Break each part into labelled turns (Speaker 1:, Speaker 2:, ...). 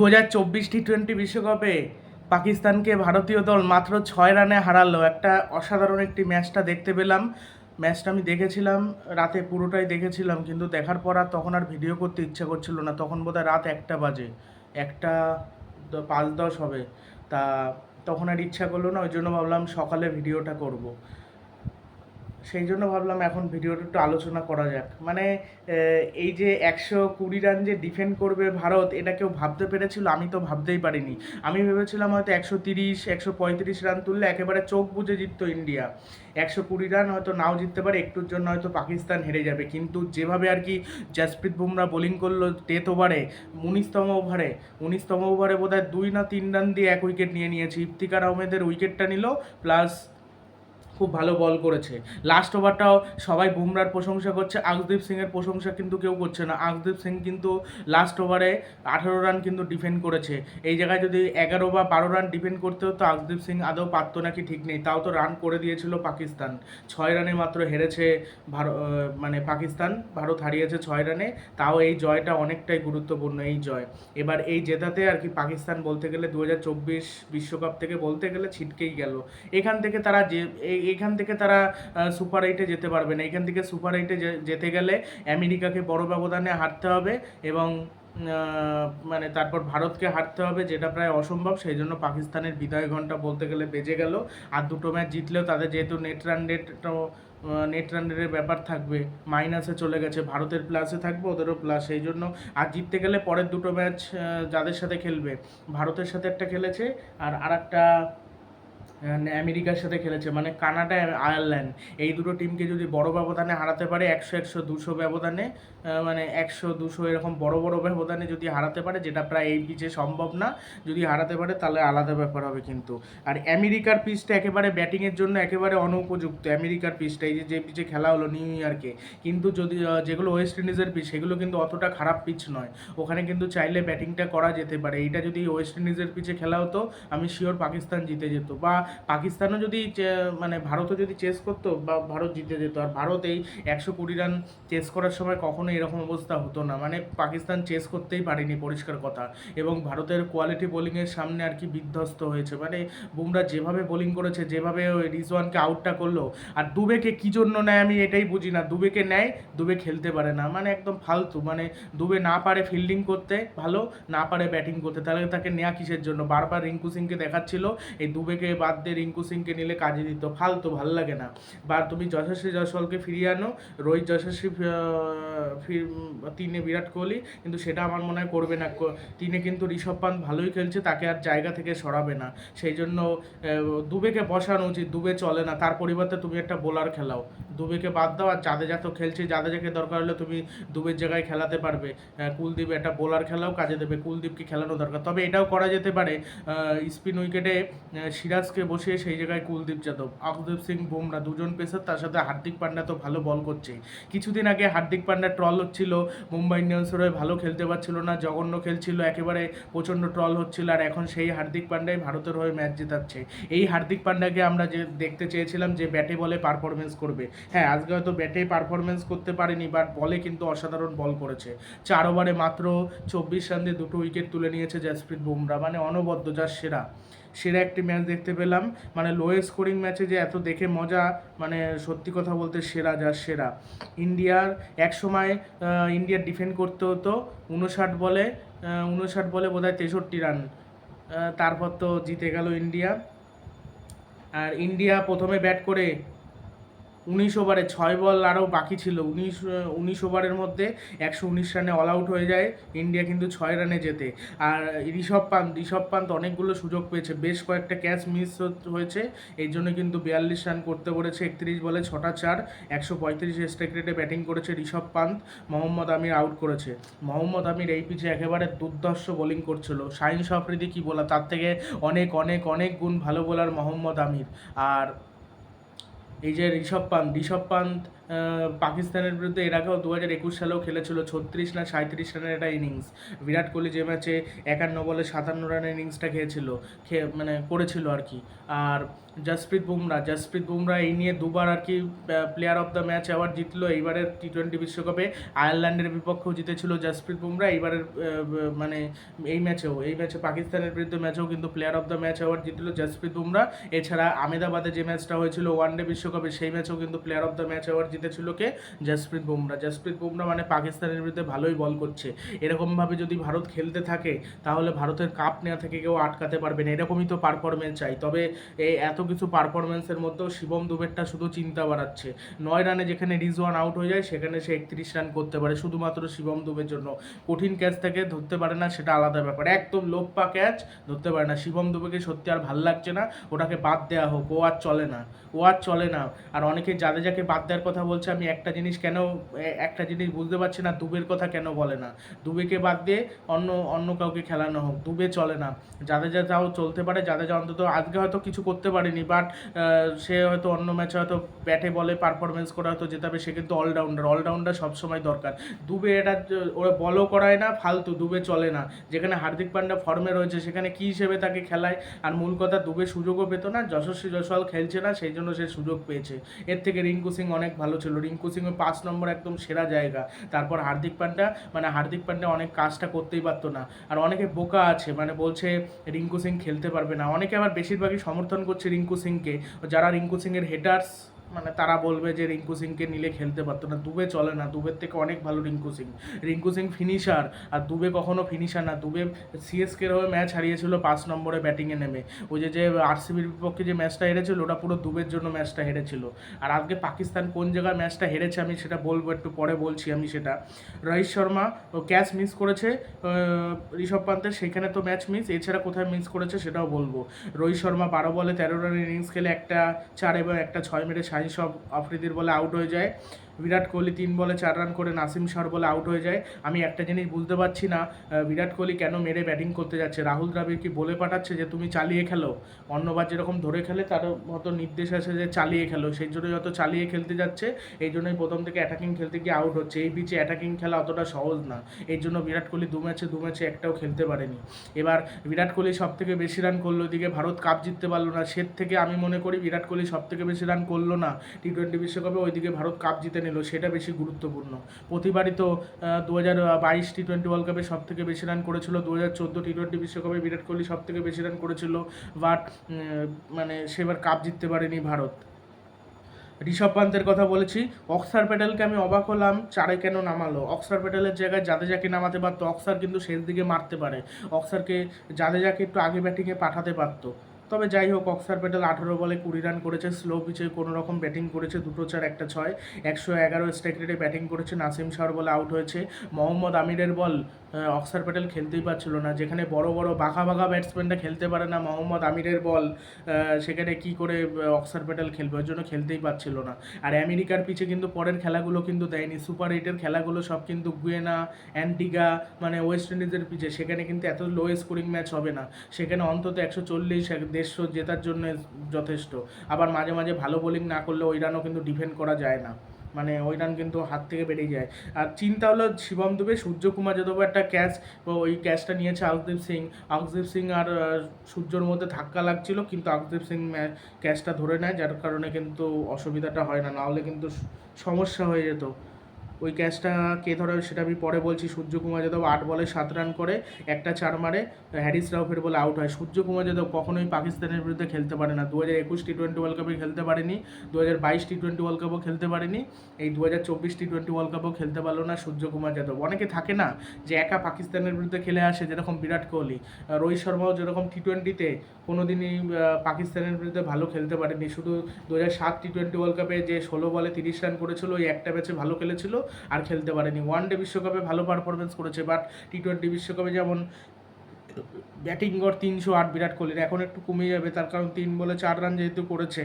Speaker 1: দু হাজার চব্বিশ টি টোয়েন্টি বিশ্বকাপে পাকিস্তানকে ভারতীয় দল মাত্র ছয় রানে হারালো। একটা অসাধারণ একটি ম্যাচটা দেখতে পেলাম। ম্যাচটা আমি দেখেছিলাম, রাতে পুরোটাই দেখেছিলাম, কিন্তু দেখার পর আর তখন আর ভিডিও করতে ইচ্ছা করছিল না। তখন বোধহয় রাত একটা বাজে, একটা পাঁচ দশ হবে। তা তখন আর ইচ্ছা করল না, ওই জন্য ভাবলাম সকালে ভিডিওটা করব। সেই জন্য ভাবলাম এখন ভিডিওটা একটু আলোচনা করা যাক। মানে এই যে একশো কুড়ি রান যে ডিফেন্ড করবে ভারত, এটা কেউ ভাবতে পেরেছিল? আমি তো ভাবতেই পারিনি। আমি ভেবেছিলাম হয়তো একশো তিরিশ, একশো পঁয়ত্রিশ রান তুললে একেবারে চোখ বুজে জিততো ইন্ডিয়া। একশো কুড়ি রান হয়তো নাও জিততে পারে, একটুর জন্য হয়তো পাকিস্তান হেরে যাবে। কিন্তু যেভাবে আর কি জাসপ্রীত বুমরা বোলিং করল টেথ ওভারে, উনিশতম ওভারে উনিশতম ওভারে বোধহয় দুই না তিন রান দিয়ে এক উইকেট নিয়ে নিয়েছে। ইফতিকার আহমেদের উইকেটটা নিল, প্লাস খুব ভালো বল করেছে। লাস্ট ওভারটাও সবাই বুমরার প্রশংসা করছে আকদীপ সিংয়ের প্রশংসা কিন্তু কেউ করছে না। আকদীপ সিং কিন্তু লাস্ট ওভারে আঠারো রান কিন্তু ডিফেন্ড করেছে। এই জায়গায় যদি এগারো বা বারো রান ডিফেন্ড করতে হতো আকদীপ সিং আদৌ পারতো নাকি ঠিক নেই। তাও তো রান করে দিয়েছিল পাকিস্তান। ছয় রানে মাত্র হেরেছে ভারত মানে পাকিস্তান। ভারত হারিয়েছে ছয় রানে তাও এই জয়টা অনেকটাই গুরুত্বপূর্ণ, এই জয়। এবার এই জেতাতে আর কি পাকিস্তান বলতে গেলে দু বিশ্বকাপ থেকে বলতে গেলে ছিটকেই গেল। এখান থেকে তারা যে এখান থেকে তারা সুপার এইটে যেতে পারবে না। এখান থেকে সুপার এইটে যেতে গেলে আমেরিকাকে বড় ব্যবধানে হারতে হবে এবং মানে তারপর ভারতকে হারতে হবে, যেটা প্রায় অসম্ভব। সেই জন্য পাকিস্তানের বিদায় ঘণ্টা বলতে গেলে বেজে গেল। আর দুটো ম্যাচ জিতলেও তাদের যেহেতু net run rate net run রেটের ব্যাপার থাকবে মাইনাসে চলে গেছে। ভারতের প্লাসে থাকবে, ওদেরও প্লাস সেই জন্য আর জিততে গেলে পরের দুটো ম্যাচ যাদের সাথে খেলবে, ভারতের সাথে একটা খেলেছে। আর আরেকটা আমেরিকার সাথে খেলেছে মানে কানাডা আয়ারল্যান্ড। এই দুটো টিমকে যদি বড় ব্যবধানে হারাতে পারে, একশো একশো, দুশো ব্যবধানে মানে একশো, দুশো এরকম বড় বড় ব্যবধানে যদি হারাতে পারে, যেটা প্রায় এই পিচে সম্ভব না, যদি হারাতে পারে তাহলে আলাদা ব্যাপার হবে কিন্তু। আর আমেরিকার পিচটা একেবারে ব্যাটিংয়ের জন্য একেবারে অনুপযুক্ত, আমেরিকার পিচটা, এই যে যে পিচে খেলা হলো নিউ ইয়র্কে, কিন্তু যদি যেগুলো ওয়েস্ট ইন্ডিজের পিচ, সেগুলো কিন্তু অতটা খারাপ পিচ নয়। ওখানে কিন্তু চাইলে ব্যাটিংটা করা যেতে পারে। এইটা যদি ওয়েস্ট ইন্ডিজের পিচে খেলা হতো, আমি শিওর পাকিস্তান জিতে যেত। বা পাকিস্তানও যদি মানে ভারতও যদি চেস করতো, বা ভারত জিতে যেত। আর ভারত এই একশো কুড়ি রান চেস করার সময় কখনো এরকম অবস্থা হতো না। মানে পাকিস্তান চেস করতেই পারেনি, পরিষ্কার কথা। এবং ভারতের কোয়ালিটি বোলিংয়ের সামনে আর কি বিধ্বস্ত হয়েছে। মানে বুমরা যেভাবে বোলিং করেছে, যেভাবে ওই রিজওয়ানকে আউটটা করল, আর দুবেকে কী জন্য নেয় আমি এটাই বুঝি না। দুবেকে নেয়, দুবে খেলতে পারে না। মানে একদম ফালতু। মানে দুবে না পারে ফিল্ডিং করতে, ভালো। না পারে ব্যাটিং করতে। তাহলে তাকে নেওয়া কিসের জন্য? বারবার রিঙ্কু সিংকে দেখাচ্ছিল, এই দুবেকে বাদ দিয়ে রিঙ্কু সিংকে নিলে কাজে দিত। ফালতু, ভালো লাগে না। বা তুমি যশস্বী জয়সওয়ালকে ফিরিয়ে আনো। রোহিত যশস্বী তিনে বিরাট কোহলি, কিন্তু সেটা আমার মনে হয় করবে না। তিনে কিন্তু ঋষভ পান্ত ভালোই খেলছে, তাকে আর জায়গা থেকে সরাবে না। সেই জন্য দুবেকে বসানো উচিত, দুবে চলে না। তার পরিবর্তে তুমি একটা বোলার খেলাও। দুবেকে বাদ দাও, আর জাদেজা তো খেলছে, জাদেজাকে দরকার হলে তুমি দুবের জায়গায় খেলাতে পারবে। কুলদীপ একটা বোলার খেলাও কাজে দেবে, কুলদীপকে খেলানো দরকার। তবে এটাও করা যেতে পারে স্পিন উইকেটে সিরাজকে বসিয়ে সেই জায়গায় কুলদীপ যাদব। আকদীপ সিং বুমরা, দুজন পেসার, তার সাথে হার্দিক পান্ডা তো ভালো বল করছে কিছুদিন আগে হার্দিক পান্ডা ট্রল হচ্ছিল। মুম্বাই ইন্ডিয়ান্সের হয়ে ভালো খেলতে পারছিল না, জঘন্য খেলছিল, একেবারে প্রচণ্ড ট্রল হচ্ছিল, আর এখন সেই হার্দিক পান্ডাই ভারতের হয়ে ম্যাচ জেতাচ্ছে। এই হার্দিক পান্ডাকে আমরা যে দেখতে চেয়েছিলাম যে ব্যাটে বলে পারফরমেন্স করবে। হ্যাঁ আজকে হয়তো ব্যাটে পারফরমেন্স করতে পারেনি বাট বলে কিন্তু অসাধারণ বল করেছে। চার ওভারে মাত্র চব্বিশ রান দুটো উইকেট তুলে নিয়েছে জাসপ্রীত বুমরা মানে অনবদ্য যার সেরা। সেরা একটি ম্যাচ দেখতে পেলাম। মানে লোয়েস্ট স্কোরিং ম্যাচে যে এত দেখে মজা মানে সত্যি কথা বলতে সেরা যার সেরা। ইন্ডিয়ার এক সময় ইন্ডিয়ার ডিফেন্ড করতে হতো উনষাট বলে উনষাট বলে বোধহয় তেষট্টি রান তারপর তো জিতে গেল ইন্ডিয়া। আর ইন্ডিয়া প্রথমে ব্যাট করে উনিশ ওভারে ছয় বল আরও বাকি ছিল। উনিশ উনিশ ওভারের মধ্যে একশো উনিশ রানে অল আউট হয়ে যায় ইন্ডিয়া কিন্তু ছয় রানে যেতে আর ঋষভ পান্ত ঋষভ পান্ত অনেকগুলো সুযোগ পেয়েছে। বেশ কয়েকটা ক্যাচ মিস হয়েছে। এই জন্য কিন্তু বিয়াল্লিশ রান করতে পেরেছে একত্রিশ বলে ছটা চার, একশো পঁয়ত্রিশ স্ট্রাইক রেটে ব্যাটিং করেছে ঋষভ পান্ত। মোহাম্মদ আমির আউট করেছে। মোহাম্মদ আমির এই পিচে একেবারে দুর্ধর্ষ বোলিং করছিল। শাহিন সফরিদি কি বলা তার থেকে অনেক অনেক অনেক গুণ ভালো বোলার মোহাম্মদ আমির। আর এই যে ঋষভ পান্ত ঋষভ পান্ত পাকিস্তানের বিরুদ্ধে এর আগেও দু হাজার একুশ সালেও খেলেছিল ছত্রিশ না সাঁত্রিশ রানের একটা ইনিংস। বিরাট কোহলি যে ম্যাচে একান্ন বলে সাতান্ন রানের ইনিংসটা খেয়েছিল খেয়ে মানে করেছিল আর কি। আর জসপ্রীত বুমরা জসপ্রীত বুমরা এই নিয়ে দুবার আর কি player of the match award জিতলো। এইবারের টি টোয়েন্টি বিশ্বকাপে আয়ারল্যান্ডের বিপক্ষেও জিতেছিল জসপ্রীত বুমরা। এইবারের মানে এই ম্যাচেও, এই ম্যাচে পাকিস্তানের বিরুদ্ধে ম্যাচেও কিন্তু player of the match award জিতলো জসপ্রীত বুমরা। এছাড়া আমেদাবাদে যে ম্যাচটা হয়েছিল ওয়ান ডে বিশ্বকাপে, সেই ম্যাচেও কিন্তু player of the match award জিতেছিল কে? জসপ্রীত বুমরা। জসপ্রীত বুমরা মানে পাকিস্তানের বিরুদ্ধে ভালোই বল করছে। এরকমভাবে যদি ভারত খেলতে থাকে, তাহলে ভারতের কাপ নেওয়া থেকে কেউ আটকাতে পারবে না। এরকমই তো পারফরমেন্স চাই। তবে এই এত কিছু পারফরমেন্সের মধ্যেও শিবম দুবেরটা শুধু চিন্তা বাড়াচ্ছে। নয় রানে যেখানে রিজওয়ান আউট হয়ে যায়, সেখানে সে একত্রিশ রান করতে পারে, শুধুমাত্র শিবম দুবের জন্য। কঠিন ক্যাচ থেকে ধরতে পারে না, সেটা আলাদা ব্যাপার। একদম লোপ্পা ক্যাচ ধরতে পারে না। শিবম দুবেকে সত্যি আর ভালো লাগছে না, ওটাকে বাদ দেওয়া হোক। ও আর চলে না। ও আর চলে না। আর অনেকে যাদের যাকে বাদ দেওয়ার কথা বলছে, আমি একটা জিনিস কেন, একটা জিনিস বুঝতে পারছি না, দুবের কথা কেন বলে না? দুবেকে বাদ দিয়ে অন্য অন্য কাউকে খেলানো হোক, দুবে চলে না। যাদের যা যাও চলতে পারে, যাদের যা অন্তত আজকে হয়তো কিছু করতে পারেনি বাট সে হয়তো অন্য ম্যাচে হয়তো ব্যাটে বলে পারফরমেন্স করে হয়তো যেতে সে কিন্তু অলরাউন্ডার অলরাউন্ডার সবসময় দরকার। দুবে এটা, ওরা বলও করায় না, ফালতু, দুবে চলে না। যেখানে হার্দিক পান্ডা ফর্মে রয়েছে, সেখানে কী হিসেবে তাকে খেলায়? আর মূল কথা, দুবে সুযোগও পেত না, যশস্বী জয়সওয়াল খেলছে না, সেই জন্য সে সুযোগ পেয়েছে। এর থেকে রিঙ্কু সিং অনেক ভালো ছিল। রিঙ্কু সিং ওই পাঁচ নম্বর একদম সেরা জায়গা। তারপর হার্দিক পান্ডা মানে হার্দিক পান্ডা অনেক কাজটা করতেই পারতো না। আর অনেকে বোকা আছে মানে বলছে রিঙ্কু সিং খেলতে পারবে না। অনেকে আবার বেশিরভাগই সমর্থন করছে রিঙ্কু সিংকে। যারা রিঙ্কু সিংয়ের হেটার্স মানে তারা বলবে যে রিঙ্কু সিংকে নিলে খেলতে পারতো না। দুবে চলে না। দুবের থেকে অনেক ভালো রিঙ্কু সিং। রিঙ্কু সিং ফিনিশার আর দুবে কখনো ফিনিশার না। দুবে সিএসকের হয়ে ম্যাচ হারিয়েছিল পাঁচ নম্বরে ব্যাটিংয়ে নেমে। ওই যে যে আরসিবির বিপক্ষে যে ম্যাচটা হেরেছিল, ওটা পুরো দুবের জন্য ম্যাচটা হেরেছিল। আর আজকে পাকিস্তান কোন জায়গায় ম্যাচটা হেরেছে আমি সেটা বলব, একটু পরে বলছি আমি সেটা। রোহিত শর্মা, ও ক্যাচ মিস করেছে ঋষভ পান্তের, সেখানে তো ম্যাচ মিস এছাড়া কোথায় মিস করেছে সেটাও বলব। রোহিত শর্মা বারো বলে তেরো রানের ইনিংস খেলে একটা চার এবং একটা ছয় মেরে শাহিন সব আফ্রিদির বলে আউট হয়ে যায়। বিরাট কোহলি তিন বলে চার রান করে নাসিম শাহর বলে আউট হয়ে যায়। আমি একটা জিনিস বুঝতে পারছি না বিরাট কোহলি কেন মেরে ব্যাটিং করতে যাচ্ছে? রাহুল দ্রাবিড় কি বলে পাঠাচ্ছে যে তুমি চালিয়ে খেলো? অন্যবার যেরকম ধরে খেলে, তার মতো নির্দেশ আছে যে চালিয়ে খেলো। সেই জন্য যত চালিয়ে খেলতে যাচ্ছে, এই জন্যই প্রথম থেকে অ্যাটাকিং খেলতে গিয়ে আউট হচ্ছে। এই পিচে অ্যাটাকিং খেলা অতটা সহজ না। এই জন্য বিরাট কোহলি দু ম্যাচে দু ম্যাচে একটাও খেলতে পারেনি। এবার বিরাট কোহলি সব থেকে বেশি রান করল ওদিকে ভারত কাপ জিততে পারল না। সের থেকে আমি মনে করি বিরাট কোহলি সব থেকে বেশি রান করল না। টি টোয়েন্টি বিশ্বকাপে ওইদিকে ভারত কাপ জিতে নিল, সেটা বেশি গুরুত্বপূর্ণ। প্রতিবারই তো দু হাজার বাইশ টি টোয়েন্টি ওয়ার্ল্ড কাপে সব থেকে বেশি রান করেছিল দু হাজার চোদ্দ টি টোয়েন্টি বিশ্বকাপে বিরাট কোহলি সব থেকে বেশি রান করেছিল বাট মানে সেবার কাপ জিততে পারেনি ভারত। ঋষভ পান্তের কথা বলেছি, অক্সার প্যাটেলকে আমি অবাক হলাম, চারে কেন নামালো? অক্সার প্যাটেলের জায়গায় জাদেজাকে নামাতে পারতো, অক্সার কিন্তু শেষ দিকে মারতে পারে। অক্সারকে জাদেজাকে একটু আগে ব্যাটিংয়ে পাঠাতে পারতো। তবে যাই হোক অক্সার প্যাটেল আঠেরো বলে কুড়ি রান করেছে স্লো পিচে কোনো রকম ব্যাটিং করেছে, দুটো চার, একটা ছয়। একশো এগারো স্ট্রাইক রেটে ব্যাটিং করেছে, নাসিম শাহর বলে আউট হয়েছে। মোহাম্মদ আমিরের বল অক্সার প্যাটেল খেলতেই পারছিল না, যেখানে বড় বড় বাঘা বাঘা ব্যাটসম্যানরা খেলতে পারে না, মোহাম্মদ আমিরের বল সেখানে কি করে অক্সার প্যাটেল খেলবে ওর জন্য খেলতেই পারছিল না। আর আমেরিকার পিছে কিন্তু পরের খেলাগুলো কিন্তু দেয়নি, সুপার এইটের খেলাগুলো সব কিন্তু গুয়েনা, অ্যান্টিগা মানে ওয়েস্ট ইন্ডিজের পিছে, সেখানে কিন্তু এত লো স্কোরিং ম্যাচ হবে না। সেখানে অন্তত একশো চল্লিশ দেড়শো জেতার জন্য যথেষ্ট। আবার মাঝে মাঝে ভালো বোলিং না করলে ওই রানও কিন্তু ডিফেন্ড করা যায় না। মানে ওই রান কিন্তু হাত থেকে বেরিয়ে যায়। আর চিন্তা হলো শিবম দুবে, সূর্যকুমার যাদব একটা ক্যাচ ওই ক্যাচটা নিয়েছে আকদীপ সিং। আকদীপ সিং আর সূর্যর মধ্যে ধাক্কা লাগছিল, কিন্তু আকদীপ সিং ক্যাচটা ধরে নেয়, যার কারণে কিন্তু অসুবিধাটা হয় না, নাহলে কিন্তু সমস্যা হয়ে যেত। ওই ক্যাচটা কে ধরে সেটা আমি পরে বলছি। সূর্যকুমার যাদব আট বলে সাত রান করে একটা চার মারে। হ্যারিস রাউফের বলে আউট হয়। সূর্যকুমার যাদব কখনোই পাকিস্তানের বিরুদ্ধে খেলতে পারে না। দু হাজার একুশ টি টোয়েন্টি ওয়ার্ল্ড কাপে খেলতে পারেনি। দু হাজার বাইশ টি টোয়েন্টি ওয়ার্ল্ড কাপও খেলতে পারেনি। এই দু হাজার চব্বিশ টি টোয়েন্টি ওয়ার্ল্ড কাপও খেলতে পারল না সূর্যকুমার যাদব। অনেকে থাকে না যে একা পাকিস্তানের বিরুদ্ধে খেলে আসে যেরকম বিরাট কোহলি। রোহিত শর্মাও যেরকম টি টোয়েন্টিতে কোনোদিনই আহ, পাকিস্তানের বিরুদ্ধে ভালো খেলতে পারেনি। শুধু দু হাজার সাত টি টোয়েন্টি ওয়ার্ল্ড কাপে যে ষোলো বলে তিরিশ রান করেছিল ওই একটা ম্যাচে ভালো খেলেছিল। আর খেলতে পারেনি। ওয়ান ডে বিশ্বকাপে ভালো পারফরমেন্স করেছে বাট টি টোয়েন্টি বিশ্বকাপে যেমন ব্যাটিং গড় তিনশো আট বিরাট কোহলির, এখন একটু কমে যাবে, তার কারণ তিন বলে চার রান যেহেতু করেছে।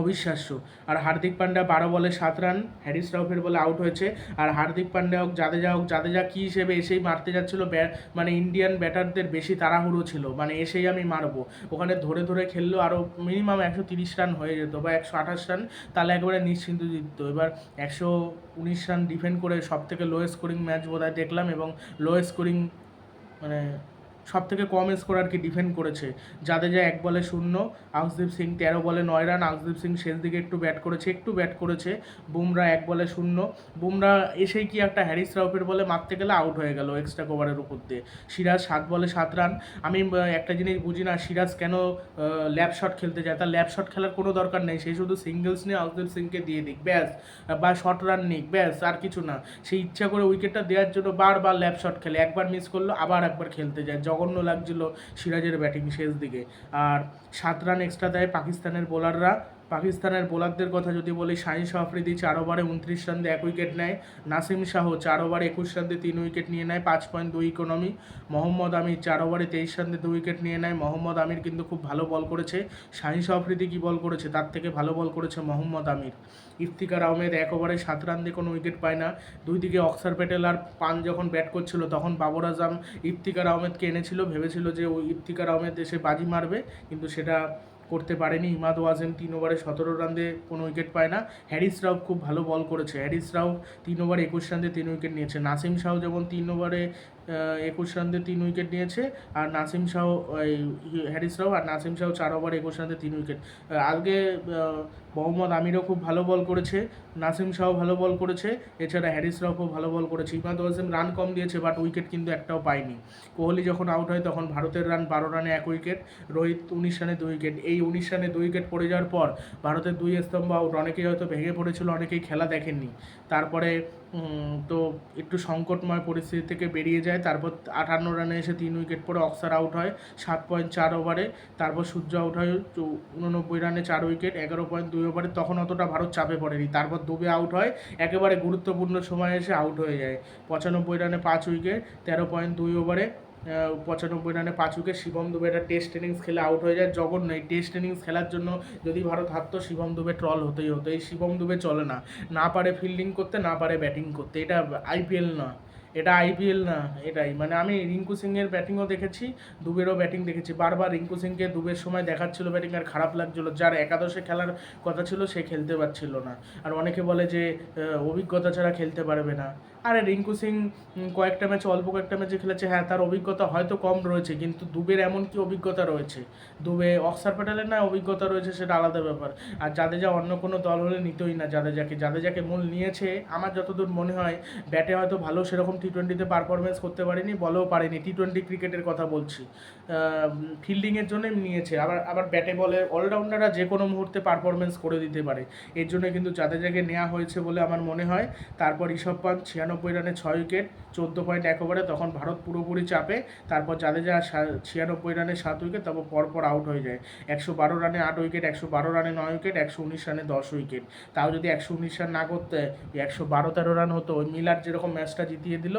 Speaker 1: অবিশ্বাস্য। আর হার্দিক পান্ডা বারো বলে সাত রান, হ্যারিস রাউফের বলে আউট হয়েছে। আর হার্দিক পান্ডা হোক জাদেজা হোক জাদেজা কী হিসেবে এসেই মারতে যাচ্ছিল মানে ইন্ডিয়ান ব্যাটারদের বেশি তাড়াহুড়ো ছিল। মানে এসেই আমি মারবো। ওখানে ধরে ধরে খেললেও আরও মিনিমাম একশো তিরিশ রান হয়ে যেত বা একশো আঠাশ রান, তাহলে একবারে নিশ্চিন্ত জিততো। এবার একশো উনিশ রান ডিফেন্ড করে সব থেকে লোয়েস্ট স্কোরিং ম্যাচ বোধহয় দেখলাম এবং লোয়েস্ট স্কোরিং মানে সব থেকে কম স্কোর আর কি ডিফেন্ড করেছে। জাদেজা এক বলে শূন্য আউসদীপ সিং তেরো বলে নয় রান আউসদীপ সিং শেষ দিকে একটু ব্যাট করেছে, একটু ব্যাট করেছে। বুমরা এক বলে শূন্য। বুমরা এসেই কি একটা হ্যারিস রাউফের বলে মারতে গেলে আউট হয়ে গেল এক্সট্রা কভারের উপর দিয়ে। সিরাজ সাত বলে সাত রান আমি একটা জিনিস বুঝি না, সিরাজ কেন ল্যাপ শট খেলতে যায়? তার ল্যাপ শট খেলার কোনো দরকার নেই। সে শুধু সিঙ্গেলস নিয়ে আউসদীপ সিংকে দিয়ে দিক, ব্যাস। বা শর্ট রান নিক, ব্যাস, আর কিছু না। সে ইচ্ছা করে উইকেটটা দেওয়ার জন্য বারবার ল্যাপ শট খেলে। একবার মিস করল, আবার একবার খেলতে যায়। জঘন্য লাগছিল সিরাজের ব্যাটিং শেষ দিকে। আর সাত রান এক্সট্রা দেয় পাকিস্তানের বোলাররা পাকিস্তানের বোলারদের কথা যদি বলি, শাহিন আফ্রিদি চার ওভারে উনত্রিশ রান দিয়ে এক উইকেট নেয়। নাসিম শাহ চার ওভারে একুশ রান দিয়ে তিন উইকেট নিয়ে নেয়, পাঁচ পয়েন্ট দুই ইকোনমি মোহাম্মদ আমির চার ওভারে তেইশ রান দিয়ে দু উইকেট নিয়ে নেয়। মোহাম্মদ আমির কিন্তু খুব ভালো বল করেছে। শাহিন আফ্রিদি কী বল করেছে? তার থেকে ভালো বল করেছে মোহাম্মদ আমির। ইফতিকার আহমেদ এক ওভারে সাত রান দিয়ে কোনো উইকেট পায় না। দুই দিকে অক্সার প্যাটেল আর পান যখন ব্যাট করছিল, তখন বাবর আজম ইফতিকার আহমেদকে এনেছিল। ভেবেছিল যে ওই ইফতিকার আহমেদ এসে বাজি মারবে, কিন্তু সেটা করতে পারেনি। ইমাদ ওয়াজেন তিন ওভারে সতেরো রান দিয়ে কোনো উইকেট পায় না। হ্যারিস রাও খুব ভালো বল করেছে। হ্যারিস রাও তিন ওভারে একুশ রান দিয়ে তিন উইকেট নিয়েছে। নাসিম শাহ যেমন তিন ওভারে একুশ রান দিয়ে তিন উইকেট নিয়েছে আর নাসিম শাহ হ্যারিস রাও আর নাসিম শাহ চার ওভারে একুশ রান দিয়ে তিন উইকেট। আজকে মোহাম্মদ আমিরও খুব ভালো বল করেছে, নাসিম শাহ ভালো বল করেছে, এছাড়া হ্যারিস খুব ভালো বল করেছে। ইমাদ ওয়াজিম রান কম দিয়েছে বাট উইকেট কিন্তু একটাও পায়নি। কোহলি যখন আউট হয় তখন ভারতের রান বারো রানে এক উইকেট রোহিত উনিশ রানে দুই উইকেট এই উনিশ রানে দুই উইকেট পড়ে যাওয়ার পর ভারতের দুই স্তম্ভ আউট অনেকেই হয়তো ভেঙে পড়েছিল, অনেকেই খেলা দেখেননি। তারপরে তো একটু সংকটময় পরিস্থিতি থেকে বেরিয়ে যায়। তারপর আটান্ন রানে এসে তিন উইকেট পরে অক্সার আউট হয়, সাত পয়েন্ট চার ওভারে তারপর সূর্য আউট হয়, উননব্বই রানে চার উইকেট এগারো পয়েন্ট দুই ওভারে তখন অতটা ভারত চাপে পড়েনি। তারপর দুবে আউট হয়, একেবারে গুরুত্বপূর্ণ সময় এসে আউট হয়ে যায়। পঁচানব্বই রানে পাঁচ উইকেট তেরো পয়েন্ট দুই ওভারে পঁচানব্বই রানে পাঁচ উইকেট শিবম দুবে একটা টেস্ট ইনিংস খেলে আউট হয়ে যায়। জঘন্য, এই টেস্ট ইনিংস খেলার জন্য যদি ভারত হারতো, শিবম দুবে ট্রল হতেই হতো। এই শিবম দুবে চলে না। না পারে ফিল্ডিং করতে, না পারে ব্যাটিং করতে। এটা আইপিএল না এটা আইপিএল না, এটাই। মানে আমি রিঙ্কু সিংয়ের ব্যাটিংও দেখেছি, দুবেরও ব্যাটিং দেখেছি। বারবার রিঙ্কু সিংকে দুবের সময় দেখাচ্ছিল ব্যাটিং আর খারাপ লাগছিল। যার একাদশে খেলার কথা ছিল, সে খেলতে পারছিল না। আর অনেকে বলে যে অভিজ্ঞতা ছাড়া খেলতে পারবে না। আরে, রিঙ্কু সিং কয়েকটা ম্যাচে অল্প কয়েকটা ম্যাচে খেলেছে। হ্যাঁ তার অভিজ্ঞতা হয়তো কম রয়েছে, কিন্তু দুবের এমন কি অভিজ্ঞতা রয়েছে? দুবে, অক্সার প্যাটেলের না অভিজ্ঞতা রয়েছে, সেটা আলাদা ব্যাপার। আর জাদেজা অন্য কোনো দল হলে নিতই না। জাদেজাকে জাদেজাকে মূল নিয়েছে। আমার যতদূর মনে হয়, ব্যাটে হয়তো ভালো সেরকম টি টোয়েন্টিতে পারফরমেন্স করতে পারেনি, বলেও পারেনি। টি টোয়েন্টি ক্রিকেটের কথা বলছি। ফিল্ডিংয়ের জন্যই নিয়েছে। আবার আবার ব্যাটে বলে অলরাউন্ডাররা যে কোনো মুহূর্তে পারফরমেন্স করে দিতে পারে। এর জন্য কিন্তু জাদেজাকে নেওয়া হয়েছে বলে আমার মনে হয়, তারপর ঋষভ পান্ত ছিয়ানব্বই রানে ছয় উইকেট চোদ্দ পয়েন্ট এক ওভারে তখন ভারত পুরোপুরি চাপে। তারপর জাদেজা ছিয়ানব্বই রানে সাত উইকেট তারপর পরপর আউট হয়ে যায়। একশো বারো রানে আট উইকেট একশো বারো রানে নয় উইকেট একশো উনিশ রানে দশ উইকেট তাও যদি একশো উনিশ রান না করতে, একশো বারো তেরো রান হতো মিলার যেরকম ম্যাচটা জিতিয়ে দিল।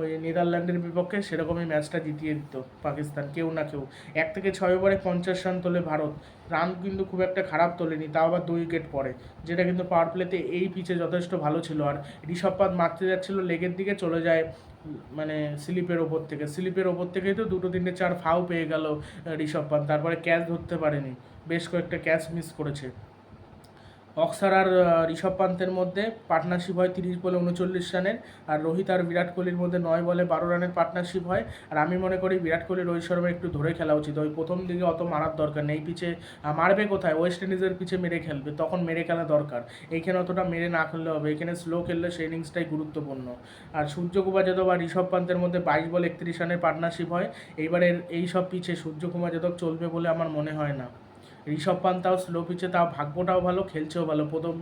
Speaker 1: ওই নেদারল্যান্ডের বিপক্ষে সেরকমই ম্যাচটা জিতিয়ে দিত পাকিস্তান, কেউ না কেউ। এক থেকে ছয় ওভারে পঞ্চাশ রান তোলে ভারত। রান কিন্তু খুব একটা খারাপ তোলেনি, তাও আবার দুই উইকেট পড়ে যেটা কিন্তু পাওয়ার প্লেতে এই পিচে যথেষ্ট ভালো ছিল। আর ঋষভ পাত মারতে যাচ্ছিল লেগের দিকে, চলে যায় মানে স্লিপের ওপর থেকে। স্লিপের ওপর থেকেই তো দুটো তিনটে চার ফাও পেয়ে গেল ঋষভ পান্ত তারপরে ক্যাচ ধরতে পারেনি। বেশ কয়েকটা ক্যাচ মিস করেছে। অক্সার আর ঋষভ পান্তের মধ্যে পার্টনারশিপ হয় তিরিশ বলে উনচল্লিশ রানের, আর রোহিত আর বিরাট কোহলির মধ্যে নয় বলে বারো রানের পার্টনারশিপ হয়। আর আমি মনে করি বিরাট কোহলি, রোহিত শর্মা একটু ধরে খেলা উচিত। ওই প্রথম দিকে অত মারার দরকার নেই। পিছে মারবে কোথায়? ওয়েস্ট ইন্ডিজের পিছে মেরে খেলবে, তখন মেরে খেলা দরকার। এইখানে অতটা মেরে না খেললে হবে। এখানে স্লো খেললে সেই ইনিংসটাই গুরুত্বপূর্ণ। আর সূর্যকুমার যাদব আর ঋষভ পান্তের মধ্যে বাইশ বল একত্রিশ রানের পার্টনারশিপ হয়। এইবারের এই সব পিছে সূর্যকুমার যাদব চলবে বলে আমার মনে হয় না। ঋষভ পান্ত তাও স্লো পিচে তাও ভাগ্যটাও ভালো, খেলছেও ভালো। প্রথম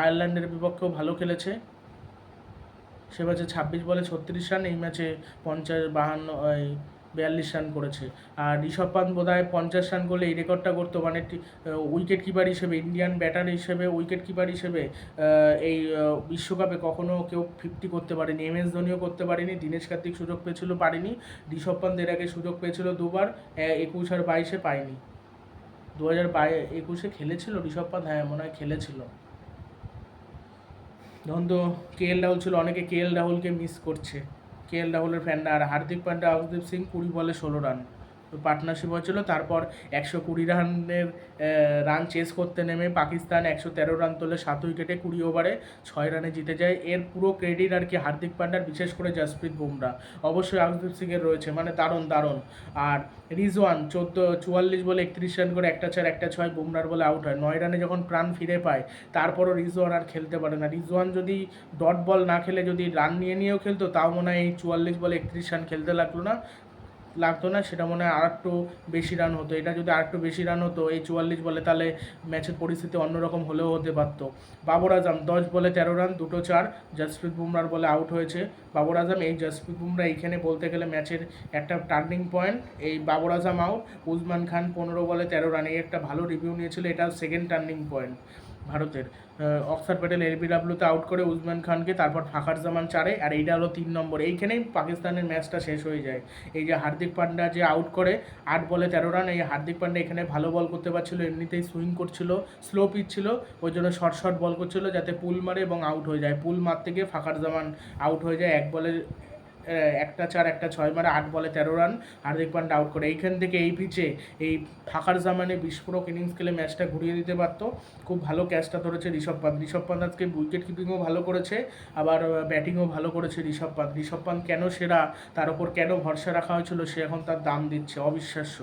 Speaker 1: আয়ারল্যান্ডের বিপক্ষেও ভালো খেলেছে। সে ম্যাচে ছাব্বিশ বলে ছত্রিশ রান, এই ম্যাচে পঞ্চাশ, বাহান্ন বিয়াল্লিশ রান করেছে। আর ঋষভ পান্ত বোধ হয় পঞ্চাশ রান করলে এই রেকর্ডটা করতো মানে উইকেট কিপার হিসেবে ইন্ডিয়ান ব্যাটার হিসেবে উইকেট কিপার হিসেবে এই বিশ্বকাপে কখনো কেউ ফিফটি করতে পারেনি। এম এস ধোনিও করতে পারেনি, দীনেশ কার্তিক সুযোগ পেয়েছিল, পারেনি। ঋষভ পান্ত এর আগে সুযোগ পেয়েছিল দুবার একুশ আর বাইশে পায়নি। দু হাজার বাই একুশে খেলেছিল ঋষভ পান্ত হ্যাঁ মনে হয় খেলেছিল। ধরুন তো কে এল রাহুল ছিল, অনেকে কে এল রাহুলকে মিস করছে। কে এল রাহুলের ফ্যানরা আর হার্দিক পান্ডা অর্শদীপ সিং কুড়ি বলে ষোলো রান পার্টনারশিপ হয়েছিল। তারপর একশো কুড়ি রানের রান চেস করতে নেমে পাকিস্তান একশো তেরো রান তোলে সাত উইকেটে কুড়ি ওভারে ছয় রানে জিতে যায়। এর পুরো ক্রেডিট আর কি হার্দিক পান্ডার, বিশেষ করে জসপ্রীত বুমরা। অবশ্যই অর্শদীপ সিংয়ের রয়েছে মানে দারুণ দারুণ। আর রিজওয়ান, চোদ্দ, চুয়াল্লিশ বলে একত্রিশ রান করে একটা চার, একটা ছয় বুমরার বলে আউট হয়। নয় রানে যখন প্রাণ ফিরে পায়, তারপরও রিজওয়ান আর খেলতে পারে না। রিজওয়ান যদি ডট বল না খেলে, যদি রান নিয়ে নিয়েও খেলতো, তাও মনে হয় এই চুয়াল্লিশ বলে একত্রিশ রান খেলতে লাগল না। লাগতো না, সেটা মনে হয় আর একটু বেশি রান হতো। এটা যদি আর একটু বেশি রান হতো, এই চুয়াল্লিশ বলে তাহলে ম্যাচের পরিস্থিতি অন্যরকম হলেও হতে পারত। বাবর আজম, দশ বলে তেরো রান দুটো চার, জসপ্রীত বুমরার বলে আউট হয়েছে। বাবর আজম, এই জসপ্রীত বুমরা এইখানে বলতে গেলে ম্যাচের একটা টার্নিং পয়েন্ট এই বাবর আজম আউট উসমান খান পনেরো বলে তেরো রান এই একটা ভালো রিভিউ নিয়েছিল এটা সেকেন্ড টার্নিং পয়েন্ট ভারতের। অক্সার প্যাটেল এলবিডাব্লিউতে আউট করে উজমান খানকে তারপর ফাখার জামান চারে, আর এইটা হলো তিন নম্বর। এইখানেই পাকিস্তানের ম্যাচটা শেষ হয়ে যায়। এই যে হার্দিক পান্ডা যে আউট করে, আট বলে তেরো রান এই হার্দিক পান্ডা এখানে ভালো বল করতে পারছিল, এমনিতেই সুইং করছিল স্লো পিচ ছিল, ওই জন্য শর্ট শর্ট বল করছিল, যাতে পুল মারে এবং আউট হয়ে যায়। পুল মারতে গিয়ে ফাখার জামান আউট হয়ে যায়, এক বলে একটা চার, একটা ছয় মারে আট বলে তেরো রান, হার্দিক পান্ডা আউট করে। এইখান থেকে এই পিচে এই ফাঁকার জামানে বিস্ফোরক ইনিংস খেলে ম্যাচটা ঘুরিয়ে দিতে পারতো। খুব ভালো ক্যাচটা ধরেছে ঋষভ পান্ত ঋষভ পান্ত আজকে উইকেট কিপিংও ভালো করেছে, আবার ব্যাটিংও ভালো করেছে ঋষভ পান্ত ঋষভ পান্ত কেন সেরা, তার ওপর কেন ভরসা রাখা হয়েছিল, সে এখন তার দাম দিচ্ছে, অবিশ্বাস্য।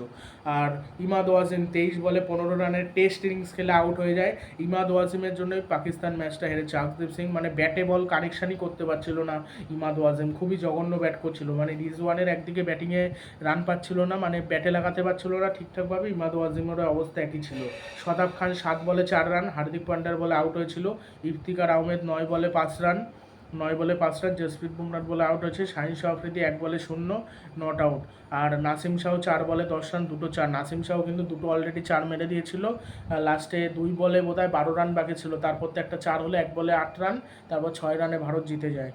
Speaker 1: আর ইমাদ ওয়াজিম তেইশ বলে পনেরো রানের টেস্ট ইনিংস খেলে আউট হয়ে যায়। ইমাদ ওয়াজিমের জন্যই পাকিস্তান ম্যাচটা হেরেছে। আকদীপ সিং মানে ব্যাটে বল কানেকশানই করতে পারছিল না ইমাদ ওয়াজিম। খুবই জঘন্য ব্যাট করছিল। মানে রিজওয়ানের একদিকে ব্যাটিংয়ে রান পাচ্ছিল না মানে ব্যাটে লাগাতে পারছিল না ঠিকঠাকভাবে। ইমাদ ওয়াজিমের অবস্থা একই ছিল। শতাব খান সাত বলে চার রান হার্দিক পান্ডার বলে আউট হয়েছিল। ইফতিকার আহমেদ নয় বলে পাঁচ রান নয় বলে পাঁচ রান জসপ্রীত বুমরার বলে আউট হয়েছে। শাহিন শাহ আফ্রিদি এক বলে শূন্য নট আউট আর নাসিম শাহ চার বলে দশ রান দুটো চার। নাসিম শাহ কিন্তু দুটো অলরেডি চার মেরে দিয়েছিল। লাস্টে দুই বলে বোধহয় বারো রান বাকি ছিল। তারপর তো একটা চার হলে এক বলে আট রান তারপর ছয় রানে ভারত জিতে যায়।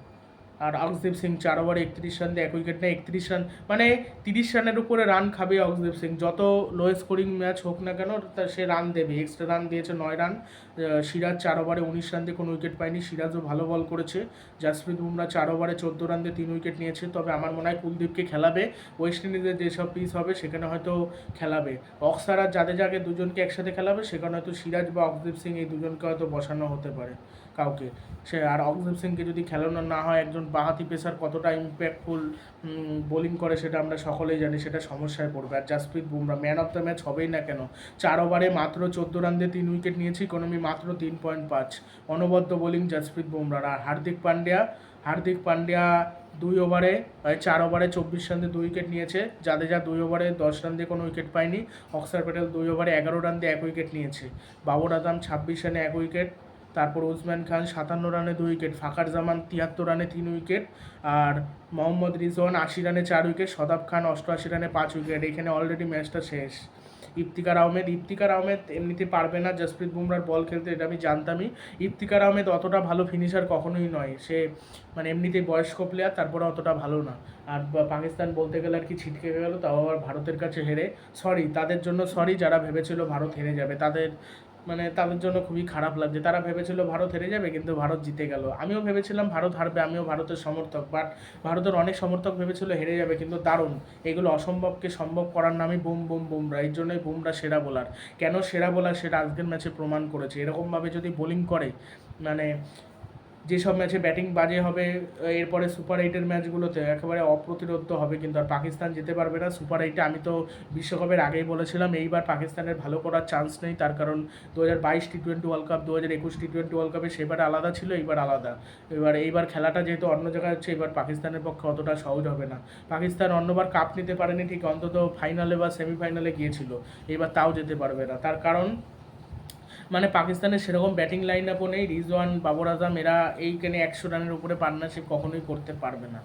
Speaker 1: আর অক্সদীপ সিং চার ওভারে একত্রিশ রান দিয়ে এক উইকেট নেয়, একত্রিশ রান মানে তিরিশ রানের উপরে রান খাবে অক্সদীপ সিং। যত লো স্কোরিং ম্যাচ হোক না কেন, তা সে রান দেবে এক্সট্রা রান দিয়েছে নয় রান। সিরাজ চার ওভারে উনিশ রান কোনো উইকেট পায়নি। সিরাজও ভালো বল করেছে। জাসপ্রীত বুমরা চার ওভারে চোদ্দ রান তিন উইকেট নিয়েছে। তবে আমার মনে হয় কুলদীপকে খেলাবে। ওয়েস্ট ইন্ডিজের যেসব পিস হবে, সেখানে হয়তো খেলাবে। অক্সার আর জাদেজাকে দুজনকে একসাথে খেলাবে, সেখানে হয়তো সিরাজ বা অক্সদীপ সিং এই দুজনকে হয়তো বসানো হতে পারে কাউকে। সে আর অক্সদীপ সিংকে যদি খেলানো না হয়, একজন বাহাতি পেসার কতটা ইম্প্যাক্টফুল বোলিং করে সেটা আমরা সকলেই জানি, সেটা সমস্যায় পড়বে। আর Jasprit Bumrah man of the match হবেই না কেন? চার ওভারে মাত্র চোদ্দ রান দিয়ে তিন উইকেট নিয়েছে ইকোনমি মাত্র তিন পয়েন্ট পাঁচ। অনবদ্য বোলিং জাসপ্রীত বুমরার আর হার্দিক পান্ডিয়া হার্দিক পান্ডিয়া দুই ওভারে চার ওভারে চব্বিশ রান দিয়ে দুই উইকেট নিয়েছে। জাদেজা দুই ওভারে দশ রান দিয়ে কোনো উইকেট পায়নি। অক্সার প্যাটেল দুই ওভারে এগারো রান দিয়ে এক উইকেট নিয়েছে। বাবর আদম ছাব্বিশ রানে এক উইকেট তারপর উসমান খান সাতান্ন রানে দুই উইকেট ফাকার জামান তিয়াত্তর রানে তিন উইকেট আর মোহাম্মদ রিজওয়ান আশি রানে চার উইকেট সদাব খান অষ্টআশি রানে পাঁচ উইকেট এখানে অলরেডি ম্যাচটা শেষ। ইফতিকার আহমেদ ইফতিকার আহমেদ এমনিতে পারবে না জসপ্রীত বুমরার বল খেলতে, এটা আমি জানতামই। ইফতিকার আহমেদ অতটা ভালো ফিনিশার কখনোই নয়। সে মানে এমনিতেই বয়স্ক প্লেয়ার তারপরে অতটা ভালো না। আর পাকিস্তান বলতে গেলে আর কি ছিটকে গেল, তাও আবার ভারতের কাছে হেরে। সরি তাদের জন্য সরি যারা ভেবেছিল ভারত হেরে যাবে। তাদের মানে তাদের জন্য খুবই খারাপ লাগছে। তারা ভেবেছিল ভারত হেরে যাবে, কিন্তু ভারত জিতে গেল। আমিও ভেবেছিলাম ভারত হারবে, আমিও ভারতের সমর্থক বাট ভারতের অনেক সমর্থক ভেবেছিল হেরে যাবে, কিন্তু দারুণ। এগুলো অসম্ভবকে সম্ভব করার নামই বুম বুম বুমরা। এই জন্যই বুমরা সেরা বোলার কেন সেরা বোলার সেটা আজকের ম্যাচে প্রমাণ করেছে। এরকমভাবে যদি বোলিং করে মানে যেসব ম্যাচে ব্যাটিং বাজে হবে, এরপরে সুপার এইটের ম্যাচগুলোতে একেবারে অপ্রতিরোধ হবে কিন্তু আর পাকিস্তান যেতে পারবে না। সুপার এইটে আমি তো বিশ্বকাপের আগেই বলেছিলাম, এইবার পাকিস্তানের ভালো করার চান্স নেই, তার কারণ দু হাজার বাইশ টি টোয়েন্টি ওয়ার্ল্ড কাপ দু হাজার একুশ টি টোয়েন্টি ওয়ার্ল্ড কাপে সেবারে আলাদা ছিল, এইবার আলাদা। এবার, এইবার খেলাটা যেহেতু অন্য জায়গায় হচ্ছে, এবার পাকিস্তানের পক্ষে অতটা সহজ হবে না। পাকিস্তান অন্যবার কাপ নিতে পারেনি, ঠিক অন্তত ফাইনালে বা সেমিফাইনালে গিয়েছিল এবার তাও যেতে পারবে না। তার কারণ মানে পাকিস্তানের সেরকম ব্যাটিং লাইন আপও নেই। রিজওয়ান, বাবর আজম, এরা এইখানে একশো রানের উপরে পার্টনারশিপ কখনোই করতে পারবে না।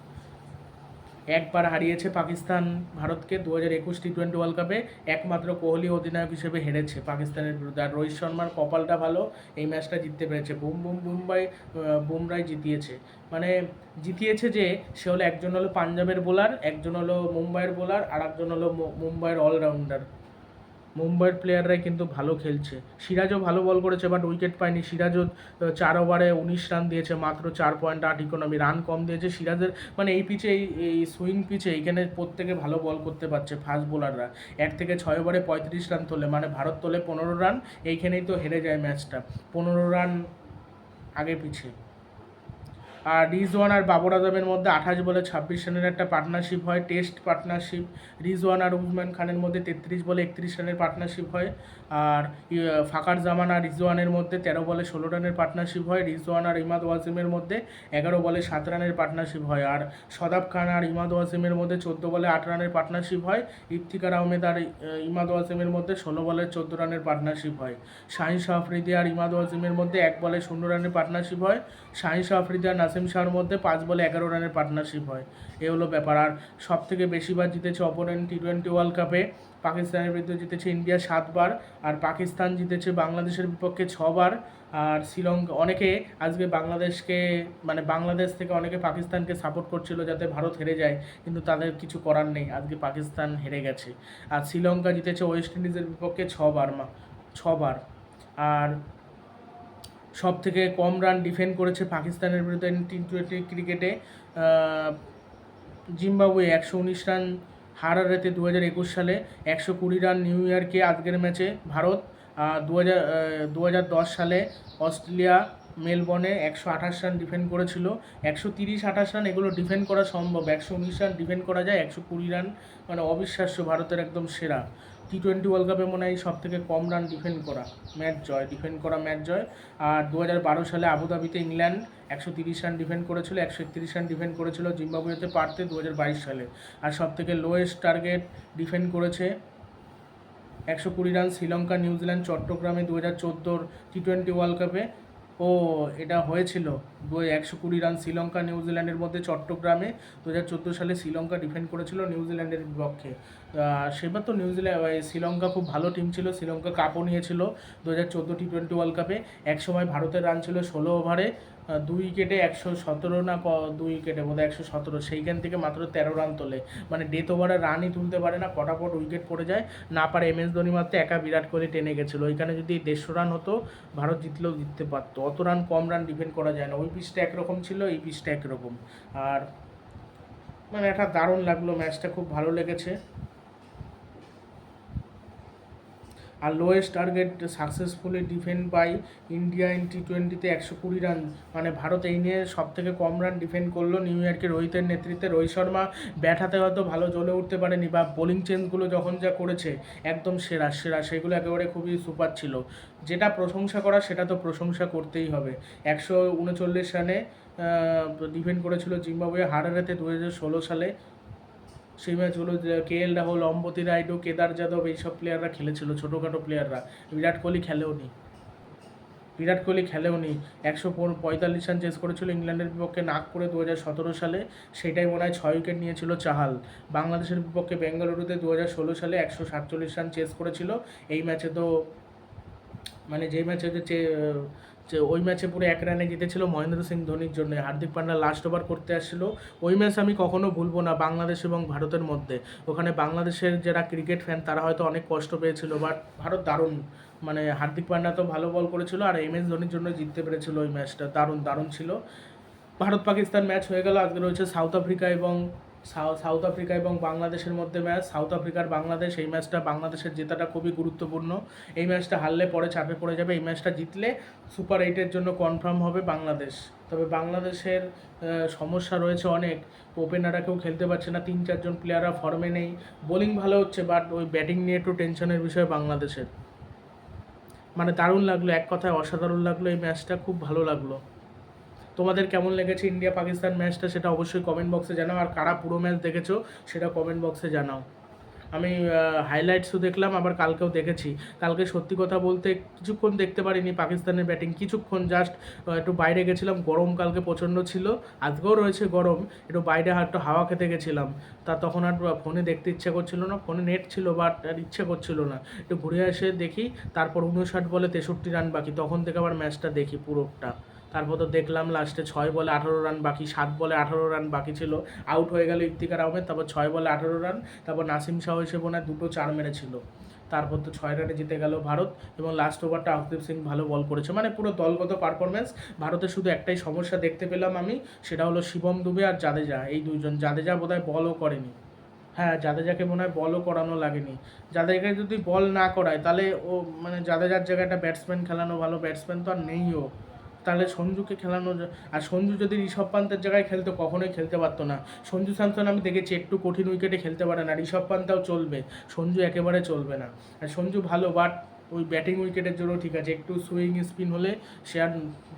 Speaker 1: একবার হারিয়েছে পাকিস্তান ভারতকে দু হাজার একুশ টি টোয়েন্টি ওয়ার্ল্ড কাপে একমাত্র কোহলি অধিনায়ক হিসেবে হেরেছে পাকিস্তানের বিরুদ্ধে। আর রোহিত শর্মার কপালটা ভালো, এই ম্যাচটা জিততে পেরেছে। বুম বুম, বুম্বাই বুমরাই জিতিয়েছে। মানে জিতিয়েছে যে, সে হলো একজন হলো পাঞ্জাবের বোলার একজন হলো মুম্বাইয়ের বোলার আর একজন হলো মুম্বাইয়ের অলরাউন্ডার মুম্বাইয়ের প্লেয়াররাই কিন্তু ভালো খেলছে। সিরাজও ভালো বল করেছে বাট উইকেট পায়নি। সিরাজও চার ওভারে উনিশ রান দিয়েছে, মাত্র চার পয়েন্ট আট ইকোনমি রান কম দিয়েছে। সিরাজের মানে এই পিচে এই এই সুইং পিচে এইখানে প্রত্যেকে ভালো বল করতে পারছে ফাস্ট বোলাররা এক থেকে ছয় ওভারে পঁয়ত্রিশ রান তোলে মানে ভারত তোলে পনেরো রান এইখানেই তো হেরে যায় ম্যাচটা পনেরো রান আগে পিছে আর রিজওয়ান আর বাবর আজমের মধ্যে আঠাশ বলে ছাব্বিশ রানের একটা পার্টনারশিপ হয় টেস্ট পার্টনারশিপ রিজওয়ান আর উসমান খানের মধ্যে তেত্রিশ বলে একত্রিশ রানের পার্টনারশিপ হয়। আর ফাকার জামান আর রিজওয়ানের মধ্যে তেরো বলে ষোলো রানের পার্টনারশিপ হয়। রিজওয়ান আর ইমাদ ওয়াজিমের মধ্যে এগারো বলে সাত রানের পার্টনারশিপ হয়। আর সদাব খান আর ইমাদ ওয়াসিমের মধ্যে চোদ্দ বলে আট রানের পার্টনারশিপ হয়। ইফতিকার আহমেদ আর ইমাদ ওয়াসিমের মধ্যে ষোলো বলে চোদ্দ রানের পার্টনারশিপ হয়। শাহিন শাহ আফ্রিদি আর ইমাদ ওয়াসিমের মধ্যে এক বলে শূন্য রানের পার্টনারশিপ হয়। শাহিন শাহ আফ্রিদি নাসিম শাহর মধ্যে পাঁচ বলে এগারো রানের পার্টনারশিপ হয়। এ হলো ব্যাপার। আর সব থেকে বেশিবার জিতেছে অপোনেন্ট টি টোয়েন্টি ওয়ার্ল্ড কাপে পাকিস্তানের বিরুদ্ধে জিতেছে ইন্ডিয়া সাতবার আর পাকিস্তান জিতেছে বাংলাদেশের বিপক্ষে ছবার। আর শ্রীলঙ্কা অনেকে আজকে বাংলাদেশকে মানে বাংলাদেশ থেকে অনেকে পাকিস্তানকে সাপোর্ট করছিল যাতে ভারত হেরে যায়। কিন্তু তাদের কিছু করার নেই। আজকে পাকিস্তান হেরে গেছে। আর শ্রীলঙ্কা জিতেছে ওয়েস্ট ইন্ডিজের বিপক্ষে ছবার মা ছবার। আর সব থেকে কম রান ডিফেন্ড করেছে পাকিস্তানের বিরুদ্ধে টি টোয়েন্টি ক্রিকেটে জিম্বাবুয়ে একশো উনিশ রান হারারেতে দু হাজার একুশ সালে একশো কুড়ি রান নিউ ইয়র্কে আজকের ম্যাচে ভারত। দু হাজার দু হাজার দশ সালে অস্ট্রেলিয়া মেলবর্নে একশো আঠাশ রান ডিফেন্ড করেছিল। একশো তিরিশ আঠাশ রান এগুলো ডিফেন্ড করা সম্ভব। একশো উনিশ রান ডিফেন্ড করা যায়, একশো কুড়ি রান মানে অবিশ্বাস্য ভারতের একদম সেরা। টি টোয়েন্টি ওয়ার্ল্ড কাপে মনে হয় সব থেকে কম রান ডিফেন্ড করা ম্যাচ জয় ডিফেন্ড করা ম্যাচ জয়। আর দু হাজার বারো সালে আবুধাবিতে ইংল্যান্ড একশো তিরিশ রান ডিফেন্ড করেছিল, একশো একত্রিশ রান ডিফেন্ড করেছিল জিম্বাবুয়েতে পারতে দু হাজার বাইশ সালে। আর সব থেকে লোয়েস্ট টার্গেট ডিফেন্ড করেছে একশো কুড়ি রান শ্রীলঙ্কা, নিউজিল্যান্ড, চট্টগ্রামে দু হাজার চোদ্দোর টি টোয়েন্টি ওয়ার্ল্ড কাপে ও, এটা হয়েছিল। দু একশো কুড়ি রান শ্রীলঙ্কা নিউজিল্যান্ডের মধ্যে চট্টগ্রামে। দু হাজার চোদ্দ সালে শ্রীলঙ্কা ডিফেন্ড করেছিল নিউজিল্যান্ডের বিপক্ষে সেবার তো নিউজিল্যান্ড শ্রীলঙ্কা খুব ভালো টিম ছিল, শ্রীলঙ্কা কাপও নিয়েছিল। দু হাজার চোদ্দ টি টোয়েন্টি ওয়ার্ল্ড কাপে একসময় ভারতের রান ছিল ষোলো ওভারে দুই উইকেটে একশো সতেরো না ক- দুই উইকেটে বোধহয় একশো সতেরো। সেইখান থেকে মাত্র তেরো রান তোলে। মানে ডেথ ওভারে রানই তুলতে পারে না পটাপট উইকেট পড়ে যায়। না পারে এম এস ধোনি মাত্র একা বিরাট কোহলি টেনে গেছিল। ওইখানে যদি দেড়শো রান হতো, ভারত জিতলেও জিততে পারতো। অত রান কম রান ডিফেন্ড করা যায় না। ওই পিচটা একরকম ছিল, এই পিচটা একরকম। আর মানে একটা দারুণ লাগল ম্যাচটা। খুব ভালো লেগেছে। আর lowest target successfully defend by India in T টোয়েন্টিতে একশো কুড়ি রান মানে ভারত এই নিয়ে সব থেকে কম রান ডিফেন্ড করল নিউ ইয়র্কে রোহিতের নেতৃত্বে। রোহিত শর্মা ব্যাট হাতে হয়তো ভালো জ্বলে উঠতে পারেনি বা বোলিং চেঞ্জগুলো যখন যা করেছে, একদম সেরা সেরা, সেগুলো একেবারে খুবই সুপার ছিল। যেটা প্রশংসা করা, সেটা তো প্রশংসা করতেই হবে। একশো উনচল্লিশ রানে ডিফেন্ড করেছিল জিম্বাবুয়ে হারারেতে দু হাজার ষোলো সালে। সেই ম্যাচ ম্যাচগুলো কে এল রাহুল অম্বতি রাইডু কেদার যাদব, এইসব প্লেয়াররা খেলেছিল, ছোটোখাটো প্লেয়াররা বিরাট কোহলি খেলেও নি বিরাট কোহলি খেলেও নি একশো পঁয়তাল্লিশ রান চেস করেছিল ইংল্যান্ডের বিপক্ষে নাগপুরে দু হাজার সতেরো সালে। সেটাই মনে হয় ছয় উইকেট নিয়েছিল চাহাল। বাংলাদেশের বিপক্ষে বেঙ্গালুরুতে দু হাজার ষোলো সালে একশো সাতচল্লিশ রান চেস করেছিল। এই ম্যাচে তো মানে যেই ম্যাচে যে যে ওই ম্যাচে পুরো এক রানে জিতেছিল মহেন্দ্র সিং ধোনির জন্য। হার্দিক পান্ডা লাস্ট ওভার করতে আসছিল। ওই ম্যাচ আমি কখনো ভুলবো না বাংলাদেশ এবং ভারতের মধ্যে। ওখানে বাংলাদেশের যারা ক্রিকেট ফ্যান তারা হয়তো অনেক কষ্ট পেয়েছিল বাট ভারত দারুণ। মানে হার্দিক পান্ডা তো ভালো বল করেছিল আর এম এস ধোনির জন্য জিততে পেরেছিল ওই ম্যাচটা। দারুণ দারুণ ছিল। ভারত পাকিস্তান ম্যাচ হয়ে গেল। আজকে রয়েছে সাউথ আফ্রিকা এবং সাউথ আফ্রিকা এবং বাংলাদেশের মধ্যে ম্যাচ, সাউথ আফ্রিকার বাংলাদেশ, এই ম্যাচটা বাংলাদেশের জেতাটা খুবই গুরুত্বপূর্ণ। এই ম্যাচটা হারলে পরে চাপে পড়ে যাবে, এই ম্যাচটা জিতলে সুপার এইটের জন্য কনফার্ম হবে বাংলাদেশ। তবে বাংলাদেশের সমস্যা রয়েছে অনেক। ওপেনাররা কেউ খেলতে পারছে না, তিন চারজন প্লেয়াররা ফর্মে নেই। বোলিং ভালো হচ্ছে বাট ওই ব্যাটিং নিয়ে একটু টেনশনের বিষয় বাংলাদেশের। মানে দারুণ লাগল, এক কথায় অসাধারণ লাগল, এই ম্যাচটা খুব ভালো লাগল। তোমাদের কেমন লেগেছে ইন্ডিয়া পাকিস্তান ম্যাচটা সেটা অবশ্যই কমেন্ট বক্সে জানাও। আর কারা পুরো ম্যাচ দেখেছ সেটা কমেন্ট বক্সে জানাও। আমি হাইলাইটসও দেখলাম, আবার কালকেও দেখেছি। কালকে সত্যি কথা বলতে কিছুক্ষণ দেখতে পারিনি পাকিস্তানের ব্যাটিং কিছুক্ষণ জাস্ট একটু বাইরে গেছিলাম। গরম কালকে প্রচণ্ড ছিল। আজকেও রয়েছে গরম। একটু বাইরে একটু হাওয়া খেতে গেছিলাম। তা তখন আর ফোনে দেখতে ইচ্ছে করছিল না। ফোনে নেট ছিল বাট আর ইচ্ছে করছিল না। একটু ঘুরে এসে দেখি, তারপর উনষাট বলে তেষট্টি রান বাকি। তখন থেকে আবার ম্যাচটা দেখি পুরোটা। তারপর তো দেখলাম লাস্টে ছয় বলে আঠারো রান বাকি, সাত বলে আঠারো রান বাকি ছিল। আউট হয়ে গেল ইফতিকার আহমেদ, তারপর ছয় বলে আঠারো রান তারপর নাসিম শাহ এসে মনে দুটো চার মেরেছিল। তারপর তো ছয় রানে জিতে গেল ভারত এবং লাস্ট ওভারটা অর্কদীপ সিং ভালো বল করেছে। মানে পুরো দলগত পারফরমেন্স ভারতের শুধু একটাই সমস্যা দেখতে পেলাম আমি, সেটা হলো শিবম দুবে আর জাদেজা। এই দুইজন, জাদেজা বোধহয় বলও করেনি। হ্যাঁ জাদেজাকে মনে হয় বলও করানো লাগেনি। জাদেজাকে যদি বল না করায়, তাহলে ও মানে জাদেজার জায়গায় একটা ব্যাটসম্যান খেলানো ভালো ব্যাটসম্যান তো আর নেইও। তাহলে সঞ্জুকে খেলানো আর সঞ্জু যদি ঋষভ পান্তের জায়গায় খেলতো, কখনোই খেলতে পারতো না। সঞ্জু স্যামসন আমি দেখেছি, একটু কঠিন উইকেটে খেলতে পারে না। ঋষভ পান্তাও চলবে, সঞ্জু একেবারে চলবে না। আর সঞ্জু ভালো বাট ওই ব্যাটিং উইকেটের জন্য ঠিক আছে, একটু সুইং স্পিন হলে সে আর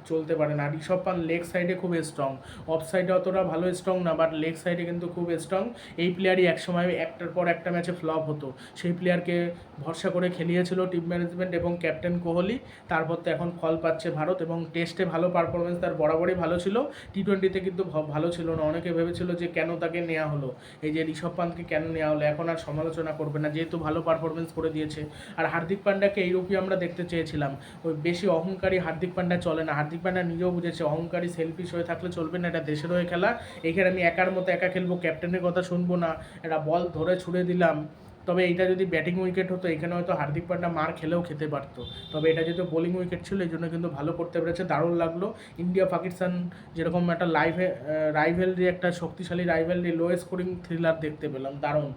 Speaker 1: চলতে পারে না। ঋষভ পান্ত লেগ সাইডে খুব স্ট্রং অফ সাইডে অতটা ভালো স্ট্রং না বাট লেগ সাইডে কিন্তু খুব স্ট্রং এই প্লেয়ারই একসময় একটার পর একটা ম্যাচে ফ্লপ হতো। সেই প্লেয়ারকে ভরসা করে খেলিয়েছিল টিম ম্যানেজমেন্ট এবং ক্যাপ্টেন কোহলি। তারপর তো এখন ফল পাচ্ছে ভারত এবং টেস্টে ভালো পারফরমেন্স তার বরাবরই ভালো ছিল। টি টোয়েন্টিতে কিন্তু ভালো ছিল না। অনেকে ভেবেছিল যে কেন তাকে নেওয়া হলো? এই যে ঋষভ পান্তকে কেন নেওয়া হলো? এখন আর সমালোচনা করবে না, যেহেতু ভালো পারফরমেন্স করে দিয়েছে। আর হার্দিক পান্ডাকে এইরূপই আমরা দেখতে চেয়েছিলাম। ওই বেশি অহংকারী হার্দিক পান্ডা চলে না। হার্দিক পান্ডা নিজেও বুঝেছে, অহংকারী সেলফিশ হয়ে থাকলে চলবে না, এটা দেশের হয়ে খেলা। এখানে আমি একার মতো একা খেলব ক্যাপ্টেনের কথা শুনব না। এটা বল ধরে ছুড়ে দিলাম। তবে এইটা যদি ব্যাটিং উইকেট হতো, এখানে হয়তো হার্দিক পান্ডা মার খেলেও খেতে পারতো। তবে এটা যেহেতু বোলিং উইকেট ছিল, এই জন্য কিন্তু ভালো করতে পেরেছে। দারুণ লাগল। ইন্ডিয়া, পাকিস্তান যেরকম একটা লাইভে রাইভেলরি একটা শক্তিশালী রাইভেলরি লো স্কোরিং থ্রিলার দেখতে পেলাম। দারুণ।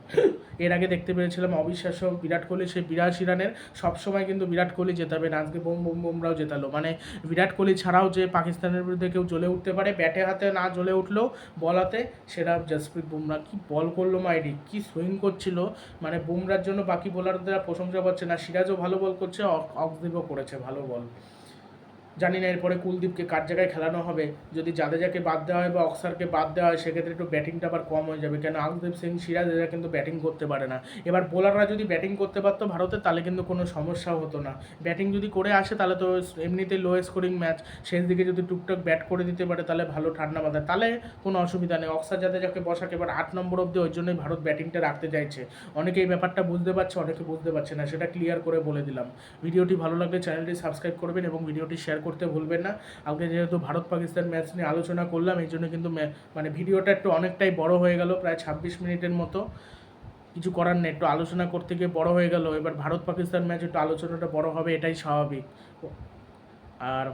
Speaker 1: এর আগে দেখতে পেরেছিলাম অবিশ্বাস্য বিরাট কোহলি, সেই বিরাশি রানের সবসময় কিন্তু বিরাট কোহলি জেতাবে আজকে বোম বোম, বোমরাও জেতালো। মানে বিরাট কোহলি ছাড়াও যে পাকিস্তানের বিরুদ্ধে কেউ জ্বলে উঠতে পারে, ব্যাটে হাতে না জ্বলে উঠলেও বল হাতে, সেটা জসপ্রীত বুমরা কি বল করল মাইরি কি সুইং করছিল? মানে বুমরার জন্য বাকি বোলারদের প্রশংসা পাচ্ছে না। সিরাজও ভালো বল করছে অক- অক্সদীপও করেছে ভালো বল জানি না, এরপরে কুলদীপকে কার জায়গায় খেলানো হবে? যদি জাদেজাকে বাদ দেওয়া হয় বা অক্সারকে বাদ দেওয়া হয়, সেক্ষেত্রে একটু ব্যাটিংটা আবার কম হয়ে যাবে। কেন? আকদীপ সিং, সিরাজ এরা কিন্তু ব্যাটিং করতে পারে না। এবার বোলাররা যদি ব্যাটিং করতে পারতো ভারতের, তাহলে কিন্তু কোনো সমস্যাও হতো না। ব্যাটিং যদি করে আসে, তাহলে তো এমনিতে লো স্কোরিং ম্যাচ শেষ দিকে যদি টুকটাক ব্যাট করে দিতে পারে, তাহলে ভালো ঠান্ডা মাথায়। তাহলে কোনো অসুবিধা নেই। অক্সার জাদেজাকে বসাকে এবার আট নম্বর অব্দি ওই জন্যই ভারত ব্যাটিংটা রাখতে চাইছে। অনেকে এই ব্যাপারটা বুঝতে পারছে, অনেকে বুঝতে পারছে না। সেটা ক্লিয়ার করে বলে দিলাম। ভিডিওটি ভালো লাগলে চ্যানেলটি সাবস্ক্রাইব করবেন এবং ভিডিওটি শেয়ার করতে ভুলবেন না। আজকে যেহেতু ভারত পাকিস্তান ম্যাচ নিয়ে আলোচনা করলাম, এই জন্য কিন্তু মানে ভিডিওটা একটু অনেকটাই বড় হয়ে গেল, প্রায় ছাব্বিশ মিনিটের মতো। কিছু করার নেই, একটু আলোচনা করতে গিয়ে বড় হয়ে গেল। এবার ভারত পাকিস্তান ম্যাচ একটু আলোচনাটা বড় হবে, এটাই স্বাভাবিক। আর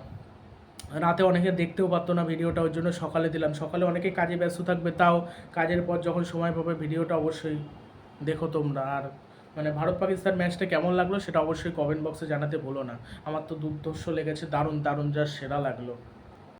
Speaker 1: রাতে অনেকে দেখতেও পারতো না ভিডিওটা, ওই জন্য সকালে দিলাম। সকালে অনেকে কাজে ব্যস্ত থাকবে, তাও কাজের পর যখন সময় পাবে, ভিডিওটা অবশ্যই দেখো তোমরা। আর মানে ভারত পাকিস্তান ম্যাচটা কেমন লাগল সেটা অবশ্যই কমেন্ট বক্সে জানাতে ভুলো না। আমার তো দুর্ধর্ষ লেগেছে, দারুণ দারুণ যা সেরা লাগল।